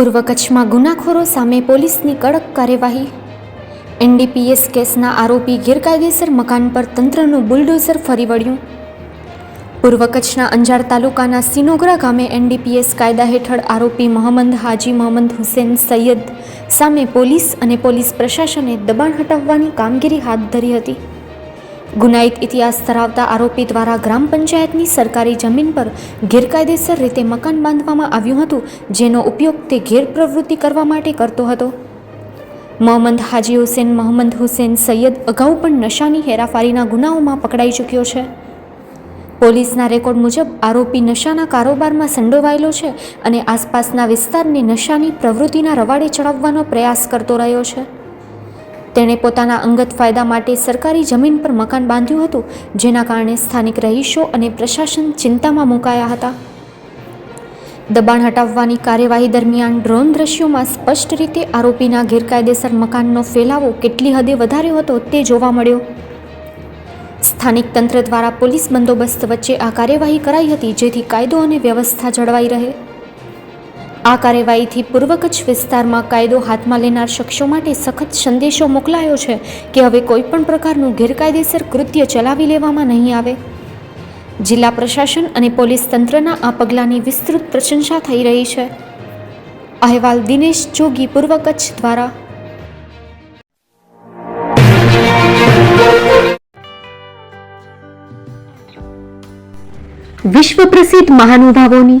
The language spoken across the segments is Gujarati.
પૂર્વ કચ્છમાં ગુનાખોરો સામે પોલીસની કડક કાર્યવાહી. એનડીપીએસ કેસના આરોપી ગેરકાયદેસર મકાન પર તંત્રનું બુલડોઝર ફરી વળ્યું. પૂર્વ કચ્છના અંજાર તાલુકાના સિનોગરા ગામે એનડીપીએસ કાયદા હેઠળ આરોપી મોહમ્મદ હાજી મોહમ્મદ હુસેન સૈયદ સામે પોલીસ અને પોલીસ પ્રશાસને દબાણ હટાવવાની કામગીરી હાથ ધરી હતી. ગુનાહિત ઇતિહાસ ધરાવતા આરોપી દ્વારા ગ્રામ પંચાયતની સરકારી જમીન પર ગેરકાયદેસર રીતે મકાન બાંધવામાં આવ્યું હતું, જેનો ઉપયોગ તે ગેરપ્રવૃત્તિ કરવા માટે કરતો હતો. મોહમ્મદ હાજી હુસેન, મોહમ્મદ હુસેન સૈયદ અગાઉ પણ નશાની હેરાફારીના ગુનાઓમાં પકડાઈ ચૂક્યો છે. પોલીસના રેકોર્ડ મુજબ આરોપી નશાના કારોબારમાં સંડોવાયેલો છે અને આસપાસના વિસ્તારને નશાની પ્રવૃત્તિના રવાડે ચડાવવાનો પ્રયાસ કરતો રહ્યો છે. તેણે પોતાના અંગત ફાયદા માટે સરકારી જમીન પર મકાન બાંધ્યું હતું, જેના કારણે સ્થાનિક રહીશો અને પ્રશાસન ચિંતામાં મુકાયા હતા. દબાણ હટાવવાની કાર્યવાહી દરમિયાન ડ્રોન દ્રશ્યોમાં સ્પષ્ટ રીતે આરોપીના ગેરકાયદેસર મકાનનો ફેલાવો કેટલી હદે વધાર્યો હતો તે જોવા મળ્યો. સ્થાનિક તંત્ર દ્વારા પોલીસ બંદોબસ્ત વચ્ચે આ કાર્યવાહી કરાઈ હતી, જેથી કાયદો અને વ્યવસ્થા જળવાઈ રહે. આ કાર્યવાહીથી પૂર્વ કચ્છ વિસ્તારમાં કાયદો હાથમાં લેનાર શખ્સો માટે સખત સંદેશો મોકલાયો છે કે હવે કોઈપણ પ્રકારનું ગેરકાયદેસર કૃત્ય ચલાવી લેવામાં નહીં આવે. જિલ્લા પ્રશાસન અને પોલીસ તંત્રના આ પગલાંની વિસ્તૃત પ્રશંસા થઈ રહી છે. અહેવાલ દિનેશ જોગી પૂર્વ કચ્છ દ્વારા. વિશ્વ પ્રસિદ્ધ મહાનુભાવોની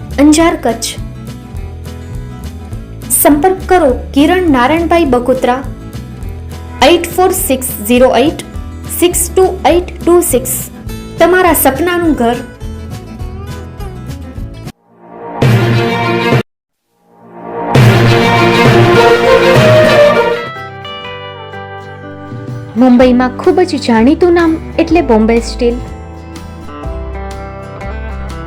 અંજાર કચ્છ. સંપર્ક કરો Kiran Narayanbhai Bakotra eight four six zero eight six two eight two six. તમારા સપનાનું ઘર. મુંબઈમાં ખૂબ જ જાણીતું નામ એટલે બોમ્બે સ્ટીલ.